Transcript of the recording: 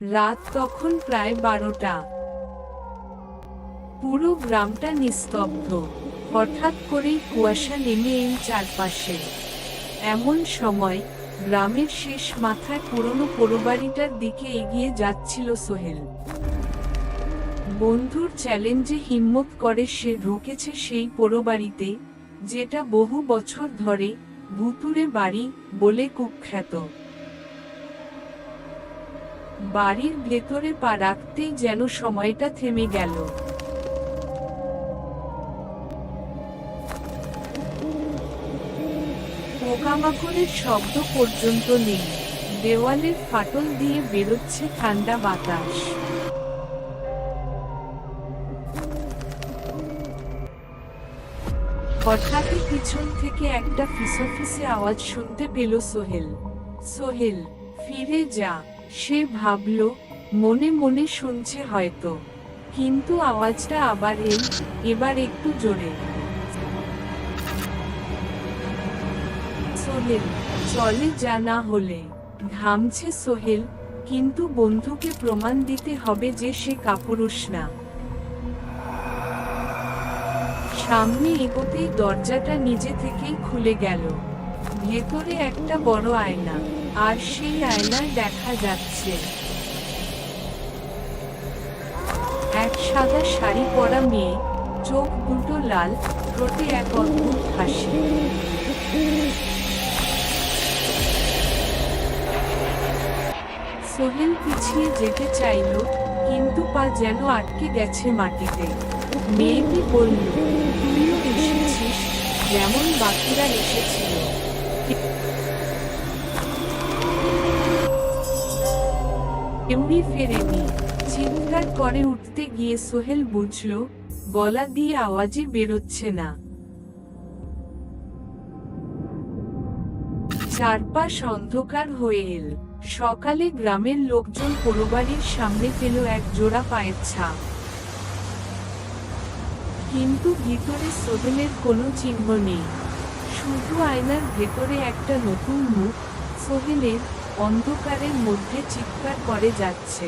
রাত তখন প্রায় বারোটা। পুরো গ্রামটা নিস্তব্ধ। হঠাৎ করেই কুয়াশা নেমে এই চারপাশে। এমন সময় গ্রামের শেষ মাথায় পুরনো পোড়োবাড়িটার দিকে এগিয়ে যাচ্ছিল সোহেল। বন্ধুর চ্যালেঞ্জে হিম্মত করে সে ঢুকেছে সেই পোড়োবাড়িতে যেটা বহু বছর ধরে ভুতুরে বাড়ি বলে কুখ্যাত। বাড়ির ভেতরে পা রাখতেই যেন সময়টা থেমে গেল। পোকামাকড়ের শব্দ পর্যন্ত নেই। দেওয়ালের ফাটল দিয়ে বেরোচ্ছে ঠান্ডা বাতাস। হঠাৎই পিছন থেকে একটা ফিসফিসে আওয়াজ শুনতে পেল সোহেল। সোহেল, ফিরে যা। সে ভাবল, মনে মনে শুনছে হয়তো। কিন্তু আওয়াজটা আবার এল এবার একটু জোরে। সোহেল, চলে যা না হলে। ঘামছে সোহেল, কিন্তু বন্ধুকে প্রমাণ দিতে হবে যে সে কাপুরুষ না। সামনে এগোতেই দরজাটা নিজে থেকেই খুলে গেল। ভেতরে একটা বড় আয়না, আর সেই আয়নায় দেখা যাচ্ছে এক সাদা শাড়ি পরা মেয়ে, চোখ দুটো লাল, ঠোঁটে এক অদ্ভুত হাসি। সোহেল পিছিয়ে যেতে চাইল, কিন্তু পা যেন আটকে গেছে মাটিতে। মেয়েটি বলল, তুইও এসেছিস, যেমন বাকিরা এসেছিল। কেউই ফেরেনি। চিৎকার করে উঠতে গিয়ে সোহেল বুঝল, গলা দিয়ে আওয়াজই বেরোচ্ছে না। চারপাশ অন্ধকার হয়ে এল। সকালে গ্রামের লোকজন পোড়োবাড়ির সামনে পেল এক জোড়া পায়ের ছাপ। কিন্তু ভিতরে সোহেলের কোনো চিহ্ন নেই। শুধু আয়নার ভেতরে একটা নতুন মুখ, সোহেলের অন্ধকারের মধ্যে চিৎকার করে যাচ্ছে।